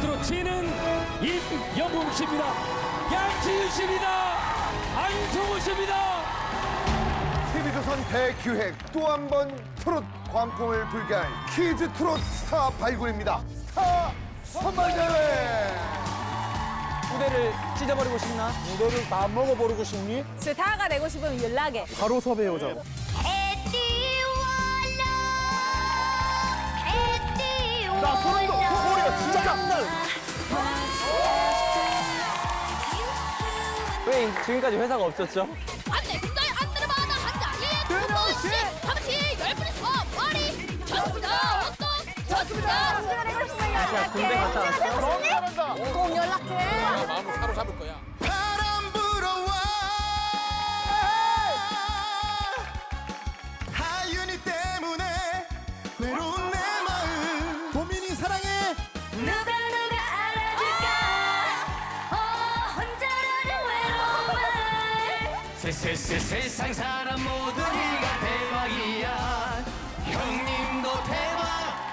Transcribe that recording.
트로트로 치는 임영웅 씨입니다. 양치윤 씨입니다. 안성우 씨입니다. TV조선 대기획 또 한 번 트롯 광풍을 불게 할 키즈 트롯 스타 발굴입니다. 스타 선발대회! 무대를 찢어버리고 싶나? 무대를 다 먹어버리고 싶니? 스타가 되고 싶으면 연락해. 바로 섭외해오자고. 왜 지금까지 회사가 없었죠? 안돼 근데 안 들어봐도 한 자리에 두 번씩. 잠시 열 분이서 머리. 좋습니다. 어떤? 좋습니다. 제가 군대 갔다 왔어요. 꼭 연락해. 바람 불어와 하윤이 때문에 외로운 내 마음. 고민이 사랑해. 누가 세 세 세 세상 사람 모두